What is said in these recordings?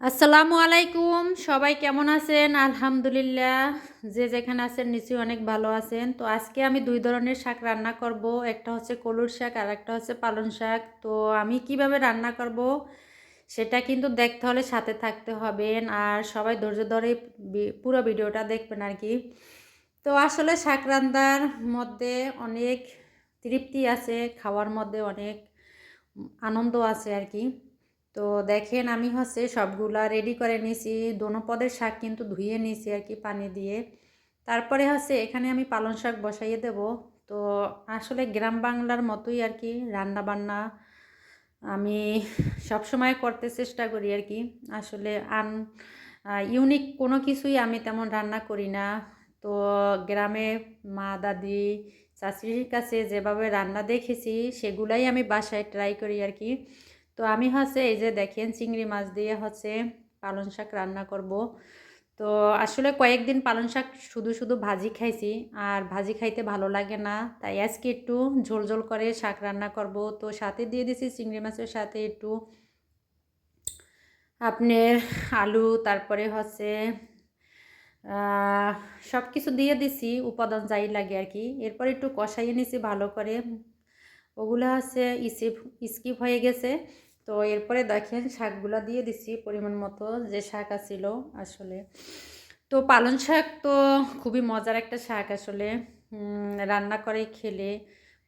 আসসালামু আলাইকুম। সবাই কেমন আছেন? আলহামদুলিল্লাহ। যে যেখানে আছেন নিশ্চয়ই অনেক ভালো আছেন। তো আজকে আমি দুই ধরনের শাক রান্না করব। একটা হচ্ছে কলুর শাক আর একটা হচ্ছে পালং শাক। তো আমি কীভাবে রান্না করব সেটা কিন্তু দেখতে হলে সাথে থাকতে হবেন আর সবাই ধৈর্য ধরে পুরো ভিডিওটা দেখবেন আর কি। তো আসলে শাক রান্নার মধ্যে অনেক তৃপ্তি আছে, খাওয়ার মধ্যে অনেক আনন্দ আছে আর কি। তো দেখেন আমি হচ্ছে সবগুলা রেডি করে নিয়েছি, দোনো পদের শাক কিন্তু ধুয়ে নিয়েছি আর কি পানি দিয়ে। তারপরে হচ্ছে এখানে আমি পালং শাক বসাইয়ে দেব। তো আসলে গ্রাম বাংলার মতোই আর কি রান্না বান্না আমি সবসময় করতে চেষ্টা করি আর কি। আসলে আন ইউনিক কোনো কিছুই আমি তেমন রান্না করি না। তো গ্রামে মা, দাদি চাষির কাছে যেভাবে রান্না দেখেছি, সেগুলাই আমি বাসায় ট্রাই করি আর কি। তো আমি হচ্ছে এই যে দেখেন চিংড়ি মাছ দিয়ে হচ্ছে পালং শাক রান্না করব। তো আসলে কয়েকদিন পালং শাক শুধু শুধু ভাজি খাইছি আর ভাজি খাইতে ভালো লাগে না। তাই আজকে একটু ঝোল ঝোল করে শাক রান্না করব। তো সাথে দিয়ে দিছি চিংড়ি মাছের সাথে একটু আপনার আলু, তারপরে হচ্ছে সব কিছু দিয়ে দিছি, উপাদান যাই লাগে আর কি। এরপর একটু কষাইয়ে নিছি ভালো করে। ওগুলো হচ্ছে ইসিপ স্কিপ হয়ে গেছে। তো এরপরে দেখেন শাকগুলো দিয়ে দিছি পরিমাণ মতো যে শাক আছিল আসলে। তো পালং শাক তো খুবই মজার একটা শাক আসলে। রান্না করে খেলে,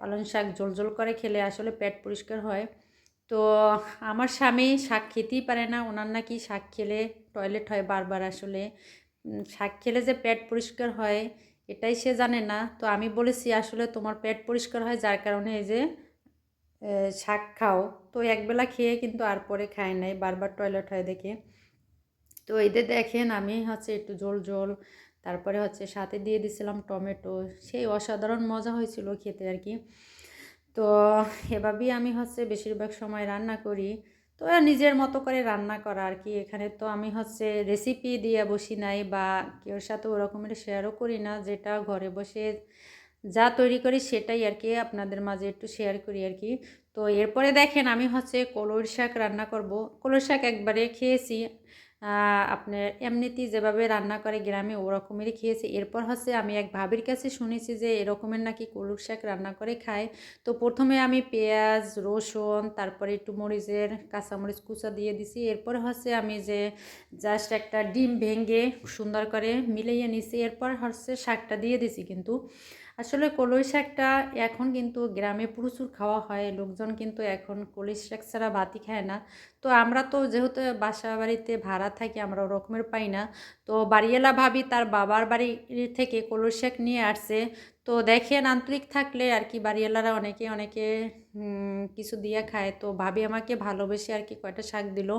পালং শাক জোল জোল করে খেলে আসলে পেট পরিষ্কার হয়। তো আমার স্বামী শাক খেতেই পারে না, ওনার নাকি শাক খেলে টয়লেট হয় বারবার আসলে। শাক খেলে যে পেট পরিষ্কার হয়, এটাই সে জানে না। তো আমি বলেছি আসলে তোমার পেট পরিষ্কার হয় যার কারণে এই যে শাক খাও। তো একবেলা খেয়ে কিন্তু আর পরে খায় নাই, বারবার টয়লেট হয় দেখে। তো এদের দেখেন, আমি হচ্ছে একটু জোল জোল তারপরে হচ্ছে সাথে দিয়ে দিছিলাম টমেটো, সেই অসাধারণ মজা হয়েছিল খেতে আর কি। তো এভাবেই আমি হচ্ছে বেশিরভাগ সময় রান্না করি। তো নিজের মতো করে রান্না করা আর কি, এখানে তো আমি হচ্ছে রেসিপি দিয়ে বসি নাই বা কেউ সাথে ওরকমের শেয়ারও করি না, যেটা ঘরে বসে যা তৈরি করি সেটাই আর কি আপনাদের মাঝে একটু শেয়ার করি আর কি। তো এরপরে দেখেন আমি হচ্ছে কলর শাক রান্না করব। কলর শাক একবারে খেয়েছি। আপনার এমনিতেই যেভাবে রান্না করে গ্রামে ওরকমেরই খেয়েছি। এরপর হচ্ছে আমি এক ভাবির কাছে শুনেছি যে এরকমের নাকি কলুর শাক রান্না করে খায়। তো প্রথমে আমি পেঁয়াজ, রসুন, তারপরে একটু মরিচের কাঁচামরিচ কুচা দিয়ে দিছি। এরপর হচ্ছে আমি যে জাস্ট একটা ডিম ভেঙে সুন্দর করে মিলাইয়ে নিছি। এরপর হচ্ছে শাকটা দিয়ে দিছি কিন্তু। আসলে কলই শাকটা এখন কিন্তু গ্রামে প্রচুর খাওয়া হয়। লোকজন কিন্তু এখন কলই শাক ছাড়া ভাতই খায় না। তো আমরা তো যেহেতু বাসা বাড়িতে ভাড়া থাকি আমরা ওরকমের পাই না। তো বাড়িওয়ালা ভাবি তার বাবার বাড়ি থেকে কলসেক নিয়ে আসছে। তো দেখেন আন্তরিক থাকলে আর কি বাড়িওয়ালারা অনেকে অনেকে কিছু দিয়ে খায়। তো ভাবি আমাকে ভালোবেসে আর কি কয়টা শাক দিল।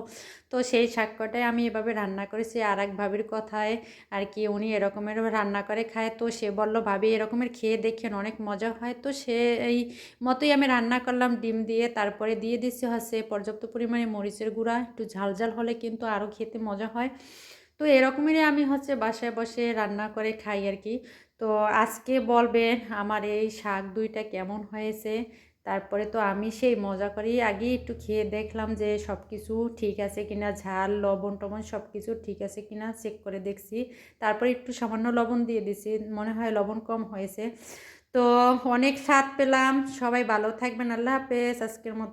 তো সেই শাক কটাই আমি এভাবে রান্না করেছি। আর এক ভাবির কথায় আর কি উনি এরকমের রান্না করে খায়। তো সে বলল, ভাবি, এরকমের খেয়ে দেখেন অনেক মজা হয়। তো সে এই মতোই আমি রান্না করলাম, ডিম দিয়ে। তারপরে দিয়ে দিচ্ছি হচ্ছে পর্যাপ্ত পরিমাণে মরিচের গুঁড়া। একটু ঝাল ঝাল হলে কিন্তু আরও খেতে মজা হয়। তো এরকমেরই আমি হচ্ছে বাসায় বসে রান্না করে খাই আর কি তো আজকে বলবেন আমার এই শাক দুইটা কেমন হয়েছে? তারপরে তো আমি সেই মজা করেই আগে একটু খেয়ে দেখলাম যে সব কিছু ঠিক আছে কিনা, ঝাল, লবণ, টবণ সব কিছু ঠিক আছে কিনা চেক করে দেখছি। তারপরে একটু সামান্য লবণ দিয়ে দিছি, মনে হয় লবণ কম হয়েছে। তো অনেক স্বাদ পেলাম, সবাই ভালো থাকবেন, আল্লাহ হাফেজ, আজকের মতো